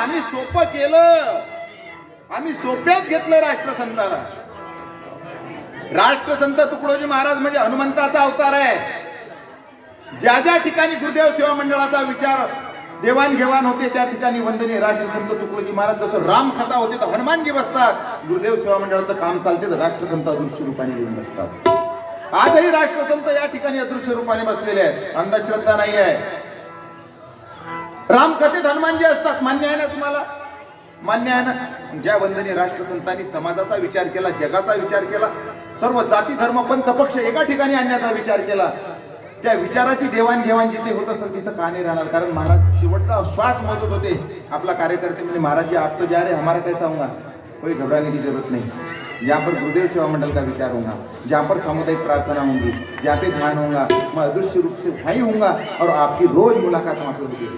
आम्ही सोपं केलं. आम्ही सोप्यात घेतलं राष्ट्रसंताला. राष्ट्रसंत तुकडोजी महाराज म्हणजे हनुमंताचा अवतार आहे. ज्या ज्या ठिकाणी गुरुदेव सेवा मंडळाचा विचार देवाणघेवाण होते त्या ठिकाणी वंदनीय राष्ट्रसंत तुकडोजी महाराज जसं राम कथा होते तर हनुमानजी बसतात. गुरुदेव सेवा मंडळाचं काम चालते तर राष्ट्रसंत अदृश्य रूपाने येऊन बसतात. आजही राष्ट्रसंत या ठिकाणी अदृश्य रूपाने बसलेले आहेत. अंधश्रद्धा नाही आहे रामकथेत हनुमानजी असतात. मान्य आहे ना तुम्हाला? मान्य आहे ना? ज्या वंदनीय राष्ट्रसंतांनी समाजाचा विचार केला जगाचा विचार केला सर्व जाती धर्म पंथ पक्ष एका ठिकाणी आणण्याचा विचार केला त्या विचाराची देवाणघेवाण जिथे होत असेल तिथं का नाही राहणार? कारण महाराज शेवटचा श्वास मोजत होते. आपला कार्यकर्ते म्हणजे महाराज जी आप तो जा रे हमारा कैसा होगा? कोई घबराने की जरूरत नहीं. जहाँ पर गुरुदेव सेवा मंडल का विचार होगा जहाँ पर सामुदायिक प्रार्थना होंगी जहाँ पे ध्यान होगा मैं अदृश्य रूप से भाई होऊंगा और आपकी रोज मुलाकात वहाँ पे होगी